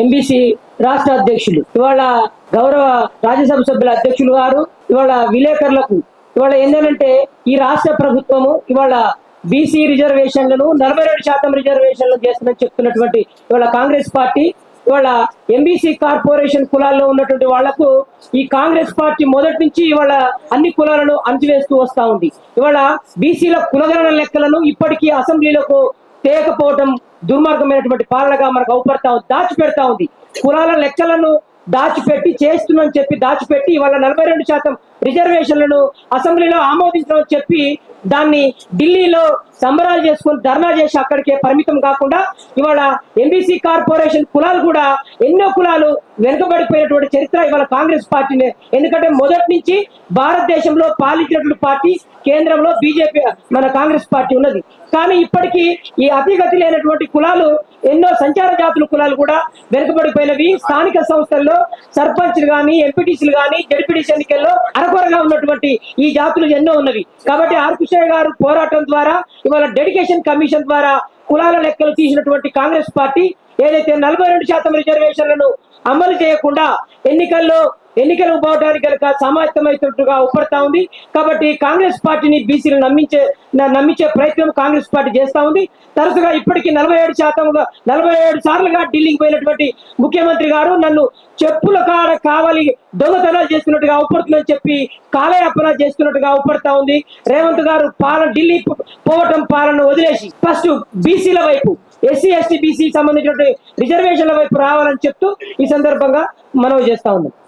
MBC రాష్ట్ర అధ్యక్షులు. ఇవాళ గౌరవ రాజ్యసభ సభ్యుల అధ్యక్షులు గారు ఇవాళ విలేకరులకు ఇవాళ ఏంటంటే ఈ రాష్ట్ర ప్రభుత్వము ఇవాళ బీసీ రిజర్వేషన్లను నలభై రెండు శాతం రిజర్వేషన్లు చేస్తుందని చెప్తున్నటువంటి ఇవాళ కాంగ్రెస్ పార్టీ ఇవాళ ఎంబీసీ కార్పొరేషన్ కులాల్లో ఉన్నటువంటి వాళ్ళకు ఈ కాంగ్రెస్ పార్టీ మొదటి నుంచి ఇవాళ అన్ని కులాలను అంచివేస్తూ వస్తా ఉంది. ఇవాళ బీసీల కులగణన లెక్కలను ఇప్పటికీ అసెంబ్లీలకు తేకపోవటం దుర్మార్గమైనటువంటి పాలనగా మనకు అవుపడతా ఉంది దాచిపెడతా ఉంది. కులాల లెక్కలను దాచిపెట్టి చేస్తుందని చెప్పి దాచిపెట్టి ఇవాళ నలభై రెండు శాతం రిజర్వేషన్లను అసెంబ్లీలో ఆమోదించడం చెప్పి దాన్ని ఢిల్లీలో సంబరాలు చేసుకుని ధర్నా చేసి అక్కడికే పరిమితం కాకుండా ఇవాళ ఎంబీసీ కార్పొరేషన్ కులాలు కూడా ఎన్నో కులాలు వెనుకబడిపోయినటువంటి చరిత్ర ఇవాళ కాంగ్రెస్ పార్టీనే. ఎందుకంటే మొదటి నుంచి భారతదేశంలో పాలించినటువంటి పార్టీ కేంద్రంలో బీజేపీ మన కాంగ్రెస్ పార్టీ ఉన్నది. కానీ ఇప్పటికీ ఈ అతిగతి లేనటువంటి కులాలు ఎన్నో సంచార జాతుల కులాలు కూడా వెనుకబడిపోయినవి. స్థానిక సంస్థల్లో సర్పంచ్లు కానీ ఎంపీటీసీలు కానీ జడ్పీటీసీ ఎన్నికల్లో అరకొరగా ఉన్నటువంటి ఈ జాతులు ఎన్నో ఉన్నవి. కాబట్టి ఆర్ గారు పోరాటం ద్వారా ఇవాళ డెడికేషన్ కమిషన్ ద్వారా కులాల లెక్కలు తీసినటువంటి కాంగ్రెస్ పార్టీ ఏదైతే నలభై రెండు శాతం రిజర్వేషన్లను అమలు చేయకుండా ఎన్నికల్లో ఎన్నికలకు పోవడానికి కనుక సమాయత్తమైనట్టుగా ఉపడతా ఉంది. కాబట్టి కాంగ్రెస్ పార్టీని బీసీలు నమ్మించే న- నమ్మించే ప్రయత్నం కాంగ్రెస్ పార్టీ చేస్తా ఉంది. తరచుగా ఇప్పటికీ నలభై ఏడు శాతంగా నలభై ఏడు సార్లుగా ఢిల్లీకి పోయినటువంటి ముఖ్యమంత్రి గారు నన్ను చెప్పుల కాడ కావాలి దొంగతనాలు చేస్తున్నట్టుగా ఉపడుతుందని చెప్పి కాలయాపన చేస్తున్నట్టుగా ఉపడతా ఉంది. రేవంత్ గారు పాలన ఢిల్లీ పోవటం పాలన వదిలేసి ఫస్ట్ బీసీల వైపు ఎస్సీ ఎస్టీ బీసీ సంబంధించినటువంటి రిజర్వేషన్ల వైపు రావాలని చెప్తూ ఈ సందర్భంగా మనవి చేస్తా ఉన్నాం.